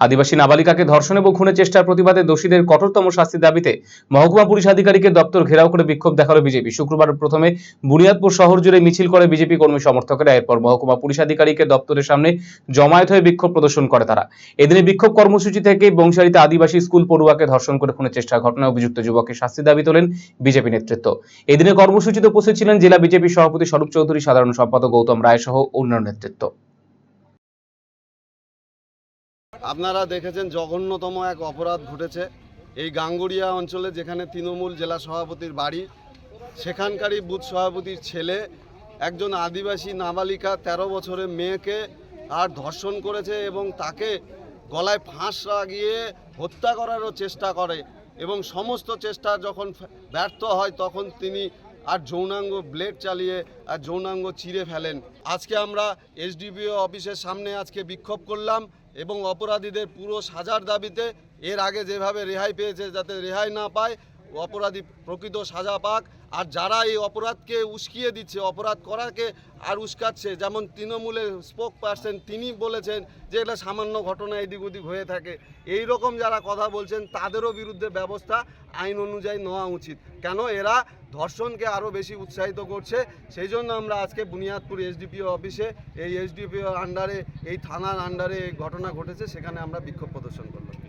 আদিবাসী নাবালিকাকে ধর্ষণ এবং খুনের চেষ্টার প্রতিবাদে দোষীদের কঠোরতম শাস্তির দাবিতে মহকুমা পুলিশ আধিকারিকের দপ্তর ঘেরাও করে বিক্ষোভ দেখাল বিজেপি। শুক্রবার প্রথমে বুনিয়াদপুর শহর জুড়ে মিছিল করে বিজেপি কর্মী সমর্থকেরা, এরপর মহকুমা পুলিশ আধিকারিকের দপ্তরের সামনে জমায়েত হয়ে বিক্ষোভ প্রদর্শন করে তারা। এদিনে বিক্ষোভ কর্মসূচি থেকে বংশারীতে আদিবাসী স্কুল পড়ুয়াকে ধর্ষণ করে খুনের চেষ্টার ঘটনায় অভিযুক্ত যুবকের শাস্তির দাবি তোলেন বিজেপি নেতৃত্ব। এদিনে কর্মসূচিতে উপস্থিত ছিলেন জেলা বিজেপি সভাপতি স্বরূপ চৌধুরী, সাধারণ সম্পাদক গৌতম রায় সহ অন্যান্য নেতৃত্ব। আপনারা দেখেছেন জঘন্যতম এক অপরাধ ঘটেছে। এই গাঙ্গুড়িয়া অঞ্চলে যেখানে তৃণমূল জেলা সভাপতির বাড়ি, সেখানকারই বুথ সভাপতির ছেলে, একজন আদিবাসী নাবালিকা ১৩ বছরের মেয়েকে আর ধর্ষণ করেছে এবং তাকে গলায় ফাঁস লাগিয়ে হত্যা করারও চেষ্টা করে এবং সমস্ত চেষ্টা যখন ব্যর্থ হয়, তখন তিনি আর যৌনাঙ্গ ব্লেড চালিয়ে আর যৌনাঙ্গ চিরে ফেলেন। আজকে আমরা এসডিপিও অফিসের সামনে আজকে বিক্ষোভ করলাম এবং অপরাধীদের পুরো সাজার দাবিতে এর আগে যেভাবে রেহাই পেয়েছে যাতে রেহাই না পায় অপরাধী প্রকৃত সাজা পাক, আর যারা এই অপরাধকে উস্কিয়ে দিচ্ছে, অপরাধ করাকে আর উস্কাচ্ছে, যেমন তৃণমূলের স্পোক পার্সন তিনি বলেছেন যে এটা সামান্য ঘটনা এদিক ওদিক হয়ে থাকে। এই রকম যারা কথা বলছেন, তাদেরও বিরুদ্ধে ব্যবস্থা আইন অনুযায়ী নেওয়া উচিত। কেন? এরা ধর্ষণকে আরও বেশি উৎসাহিত করছে। সেই জন্য আমরা আজকে বুনিয়াদপুর এসডিপিও অফিসে, এই এসডিপিও আন্ডারে এই থানার আন্ডারে এই ঘটনা ঘটেছে, সেখানে আমরা বিক্ষোভ প্রদর্শন করলাম।